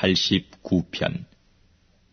89편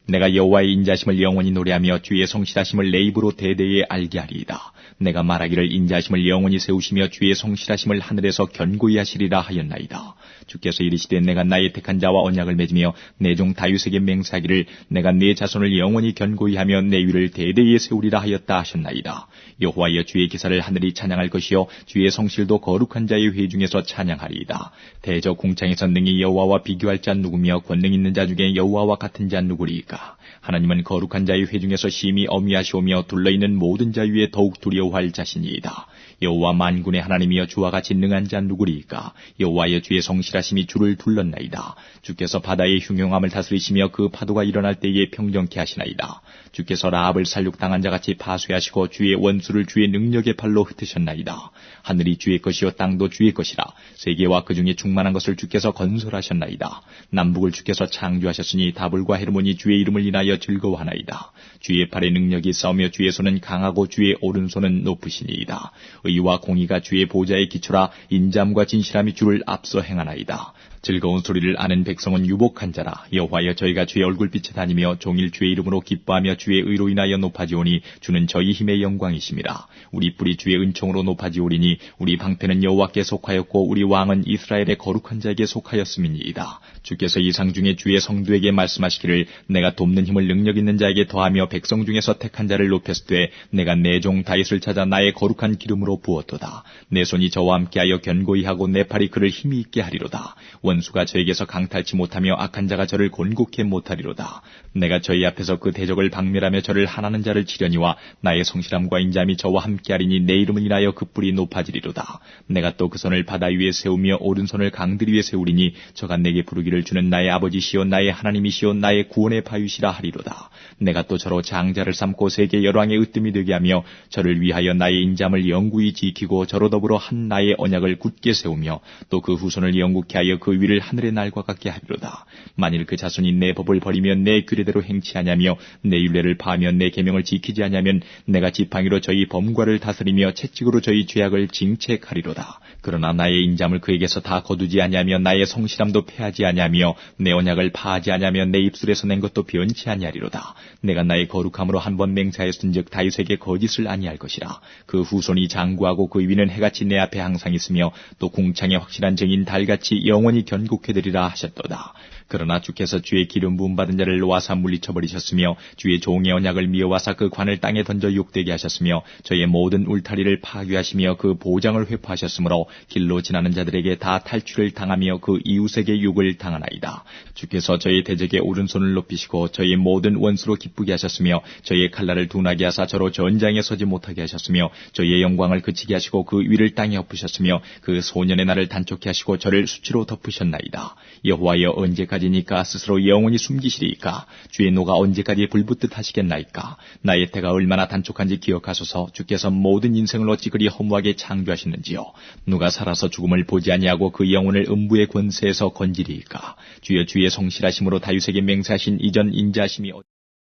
내가 여호와의 인자심을 영원히 노래하며 주의 성실하심을 내 입으로 대대에 알게 하리이다. 내가 말하기를 인자심을 영원히 세우시며 주의 성실하심을 하늘에서 견고히 하시리라 하였나이다. 주께서 이르시되 내가 나의 택한 자와 언약을 맺으며 내 종 다윗에게 맹세하기를 내가 내 자손을 영원히 견고히 하며 내 위를 대대에 세우리라 하였다 하셨나이다. 여호와여 주의 기사를 하늘이 찬양할 것이요 주의 성실도 거룩한 자의 회 중에서 찬양하리이다. 대저 궁창에서 능히 여호와와 비교할 자 누구며 권능 있는 자 중에 여호와와 같은 자 누구리이까? 하나님은 거룩한 자의 회 중에서 심히 어미하시오며 둘러있는 모든 자 위에 더욱 두려워할 자신이이다. 여호와 만군의 하나님이여 주와 같이 능한 자 누구리이까? 여호와여 주의 성 실하심이 주를 둘렀나이다. 주께서 바다의 흉용함을 다스리시며 그 파도가 일어날 때에 평정케 하시나이다. 주께서 라합을 살육당한 자같이 파쇄하시고 주의 원수를 주의 능력의 팔로 흩으셨나이다. 하늘이 주의 것이요 땅도 주의 것이라 세계와 그 중에 충만한 것을 주께서 건설하셨나이다. 남북을 주께서 창조하셨으니 다불과 헤르몬이 주의 이름을 인하여 즐거워하나이다. 주의 팔에 능력이 싸우며 주의 손은 강하고 주의 오른손은 높으시니이다. 의와 공의가 주의 보좌의 기초라 인잠과 진실함이 주를 앞서 행하나이다. 味道 즐거운 소리를 아는 백성은 유복한 자라. 여호와여 저희가 주의 얼굴빛에 다니며 종일 주의 이름으로 기뻐하며 주의 의로 인하여 높아지오니 주는 저희 힘의 영광이심이라. 우리 뿔이 주의 은총으로 높아지오리니 우리 방패는 여호와께 속하였고 우리 왕은 이스라엘의 거룩한 자에게 속하였음이니이다. 주께서 이상 중에 주의 성도에게 말씀하시기를 내가 돕는 힘을 능력 있는 자에게 더하며 백성 중에서 택한 자를 높였으되 내가 내 종 다윗을 찾아 나의 거룩한 기름으로 부었도다. 내 손이 저와 함께하여 견고히 하고 내 팔이 그를 힘이 있게 하리로다. 원 수가 저에게서 강탈치 못하며 악한 자가 저를 곤곡해 못하리로다. 내가 저희 앞에서 그 대적을 박멸하며 저를 하나는 자를 치려니와 나의 성실함과 인자함이 저와 함께하리니 내 이름을 인하여 그 뿔이 높아지리로다. 내가 또 그 손을 바다 위에 세우며 오른손을 강들 위에 세우리니 저가 내게 부르기를 주는 나의 아버지시요 나의 하나님이시요 나의 구원의 바위시라 하리로다. 내가 또 저로 장자를 삼고 세계 열왕의 으뜸이 되게 하며 저를 위하여 나의 인잠을 영구히 지키고 저로 더불어 한 나의 언약을 굳게 세우며 또 그 후손을 영국케 하여 그 위를 하늘의 날과 같게 하리로다. 만일 그 자손이 내 법을 버리며 내 규례대로 행치 하냐며 내 율례를 파하며 내 계명을 지키지 하냐면 내가 지팡이로 저희 범과를 다스리며 채찍으로 저희 죄악을 징책하리로다. 그러나 나의 인잠을 그에게서 다 거두지 아니하며 나의 성실함도 패하지 아니하며 내 언약을 파하지 아니하며 내 입술에서 낸 것도 변치 아니하리로다. 내가 나의 거룩함으로 한 번 맹세하였은즉 다윗에게 거짓을 아니할 것이라. 그 후손이 장구하고 그 위는 해같이 내 앞에 항상 있으며 또 궁창에 확실한 증인 달같이 영원히 견 되리라 하셨도다. 그러나 주께서 주의 기름 부음 받은 자를 놓아사 물리쳐 버리셨으며 주의 종의 언약을 미워하사 그 관을 땅에 던져 욕되게 하셨으며 저의 모든 울타리를 파괴하시며 그 보장을 회포하셨으므로 길로 지나는 자들에게 다 탈출을 당하며 그 이웃에게 욕을 당하나이다. 주께서 저의 대적의 오른손을 높이시고 저의 모든 원수로 기쁘게 하셨으며 저의 칼날을 둔하게 하사 저로 전장에 서지 못하게 하셨으며 저의 영광을 그치게 하시고 그 위를 땅에 엎으셨으며 그 소년의 날을 단촉케 하시고 저를 수치로 덮으셨 나이다. 여호와여 언제까지니까 스스로 영원히 숨기시리이까? 주의 노가 언제까지 불붙듯 하시겠나이까? 나의 태가 얼마나 단촉한지 기억하소서. 주께서 모든 인생을 어찌 그리 허무하게 창조하시는지요. 누가 살아서 죽음을 보지 아니하고 그 영혼을 음부의 권세에서 건지리이까? 주여 주의 성실하심으로 다윗에게 맹세하신 이전 인자하심이